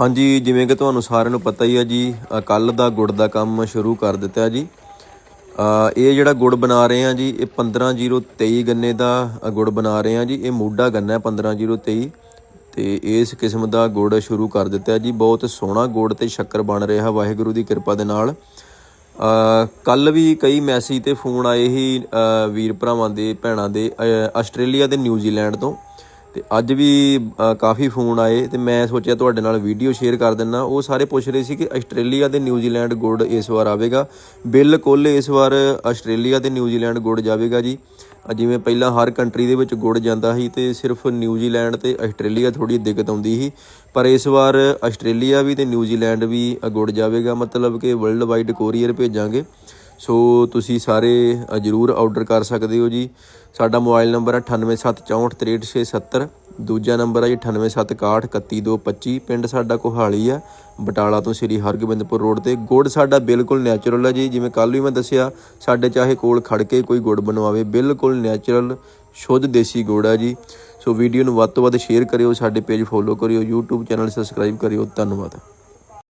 ਹਾਂਜੀ, ਜਿਵੇਂ ਕਿ ਤੁਹਾਨੂੰ ਸਾਰਿਆਂ ਨੂੰ ਪਤਾ ਹੀ ਹੈ ਜੀ ਕੱਲ ਦਾ ਗੁੜ ਦਾ ਕੰਮ ਸ਼ੁਰੂ ਕਰ ਦਿੱਤਾ ਜੀ। ਇਹ ਜਿਹੜਾ ਗੁੜ ਬਣਾ ਰਹੇ ਆ ਜੀ, ਇਹ 15023 ਗੰਨੇ ਦਾ ਗੁੜ ਬਣਾ ਰਹੇ ਆ ਜੀ। ਇਹ ਮੋਢਾ ਗੰਨਾ ਹੈ 15023 ਤੇ ਇਸ ਕਿਸਮ ਦਾ ਗੁੜ ਸ਼ੁਰੂ ਕਰ ਦਿੱਤਾ ਜੀ। ਬਹੁਤ ਸੋਹਣਾ ਗੁੜ ਤੇ ਸ਼ੱਕਰ ਬਣ ਰਿਹਾ ਵਾਹਿਗੁਰੂ ਦੀ ਕਿਰਪਾ ਦੇ ਨਾਲ। ਕੱਲ ਵੀ ਕਈ ਮੈਸੇਜ ਤੇ ਫੋਨ ਆਏ ਸੀ ਵੀਰ ਭਰਾਵਾਂ ਦੇ, ਭੈਣਾਂ ਦੇ ਆਸਟ੍ਰੇਲੀਆ ਤੇ ਨਿਊਜ਼ੀਲੈਂਡ ਤੋਂ। ਤੇ ਅੱਜ ਵੀ ਕਾਫੀ ਫੋਨ ਆਏ ਤੇ ਮੈਂ ਸੋਚਿਆ ਤੁਹਾਡੇ ਨਾਲ ਵੀਡੀਓ ਸ਼ੇਅਰ ਕਰ ਦਿੰਨਾ। ਉਹ ਸਾਰੇ ਪੁੱਛ ਰਹੇ ਸੀ ਕਿ ਆਸਟ੍ਰੇਲੀਆ ਤੇ ਨਿਊਜ਼ੀਲੈਂਡ ਗੁੜ ਇਸ ਵਾਰ ਆਵੇਗਾ। ਬਿਲਕੁਲ ਇਸ ਵਾਰ ਆਸਟ੍ਰੇਲੀਆ ਤੇ ਨਿਊਜ਼ੀਲੈਂਡ ਗੁੜ ਜਾਵੇਗਾ ਜੀ। ਜਿਵੇਂ ਪਹਿਲਾਂ ਹਰ ਕੰਟਰੀ ਦੇ ਵਿੱਚ ਗੁੜ ਜਾਂਦਾ ਸੀ ਤੇ ਸਿਰਫ ਨਿਊਜ਼ੀਲੈਂਡ ਤੇ ਆਸਟ੍ਰੇਲੀਆ ਥੋੜੀ ਦਿੱਕਤ ਆਉਂਦੀ ਸੀ। ਪਰ ਇਸ ਵਾਰ ਆਸਟ੍ਰੇਲੀਆ ਵੀ ਤੇ ਨਿਊਜ਼ੀਲੈਂਡ ਵੀ ਗੁੜ ਜਾਵੇਗਾ। ਮਤਲਬ ਕਿ ਵਰਲਡ ਵਾਈਡ ਕੋਰੀਅਰ ਭੇਜਾਂਗੇ। ਸੋ ਤੁਸੀਂ ਸਾਰੇ ਜਰੂਰ ਆਰਡਰ ਕਰ ਸਕਦੇ ਹੋ ਜੀ। ਸਾਡਾ ਮੋਬਾਈਲ ਨੰਬਰ ਹੈ 9874633670 ਦੂਜਾ ਨੰਬਰ ਹੈ ਜੀ 9876613225 ਪਿੰਡ ਸਾਡਾ ਕੋਹਾਲੀ ਆ ਬਟਾਲਾ ਤੋਂ ਸ੍ਰੀ ਹਰਗੋਬਿੰਦਪੁਰ ਰੋਡ ਤੇ। ਗੁੜ ਸਾਡਾ ਬਿਲਕੁਲ ਨੈਚੁਰਲ ਹੈ ਜੀ। ਜਿਵੇਂ ਕੱਲ ਵੀ ਮੈਂ ਦੱਸਿਆ, ਸਾਡੇ ਚਾਹੇ ਕੋਲ ਖੜ ਕੇ ਕੋਈ ਗੁੜ ਬਣਵਾਵੇ, ਬਿਲਕੁਲ ਨੈਚੁਰਲ ਸ਼ੁੱਧ ਦੇਸੀ ਗੁੜ ਹੈ ਜੀ। ਸੋ ਵੀਡੀਓ ਨੂੰ ਵੱਧ ਤੋਂ ਵੱਧ ਸ਼ੇਅਰ ਕਰਿਓ, ਸਾਡੇ ਪੇਜ ਫੋਲੋ ਕਰਿਓ, YouTube ਚੈਨਲ ਸਬਸਕ੍ਰਾਈਬ ਕਰਿਓ। ਧੰਨਵਾਦ।